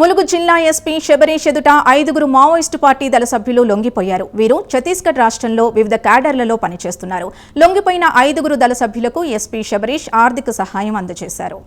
ములుగు జిల్లా ఎస్పీ శబరీష్ ఎదుట ఐదుగురు మావోయిస్టు పార్టీ దళ సభ్యులు లొంగిపోయారు. వీరు ఛత్తీస్గఢ్ రాష్ట్రంలో వివిధ క్యాడర్లలో పనిచేస్తున్నారు. లొంగిపోయిన ఐదుగురు దళ సభ్యులకు ఎస్పీ శబరీష్ ఆర్థిక సహాయం అందజేశారు.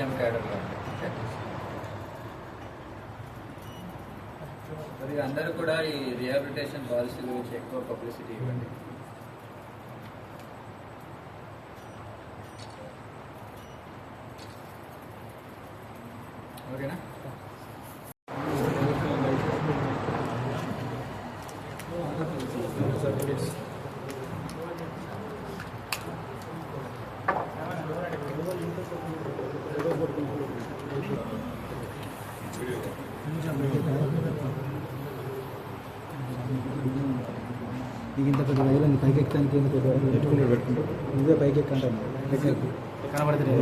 ఏసీఎం క్యాడర్ మరి అందరూ కూడా ఈ రిహాబిలిటేషన్ పాలసీ గురించి ఎక్కువ పబ్లిసిటీ ఇవ్వండి. ఓకేనా? నీకు ఇంత పెద్ద వైర్ ఉంది పైకి ఎక్కడానికి ఇంత పెద్ద వైర్ పెట్టుకుంటూ పెట్టుకుంటూ నువ్వే పైకి ఎక్కంటాను కనబడుతుంది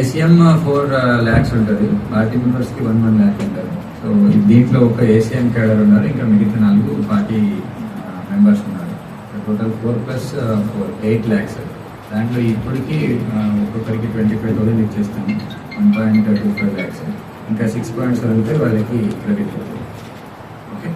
ఏసీఎం ఫోర్ ల్యాక్స్ ఉంటుంది. పార్టీ మెంబర్స్కి వన్ వన్ ల్యాక్ ఉంటుంది. సో దీంట్లో ఒక ఏసీఎం క్యాడర్ ఉన్నారు. ఇంకా మిగతా నాలుగు పార్టీ మెంబర్స్ ఉన్నారు. Total four plus four eight lakhs. దాంట్లో ఇప్పటికి ఒక్కొక్కరికి ట్వంటీ ఫైవ్ థౌసండ్ ఇచ్చేస్తాము one point thirty five lakhs ఇంకా సిక్స్ పాయింట్స్ అడిగితే వాళ్ళకి క్రెడిట్ అవుతుంది ఓకే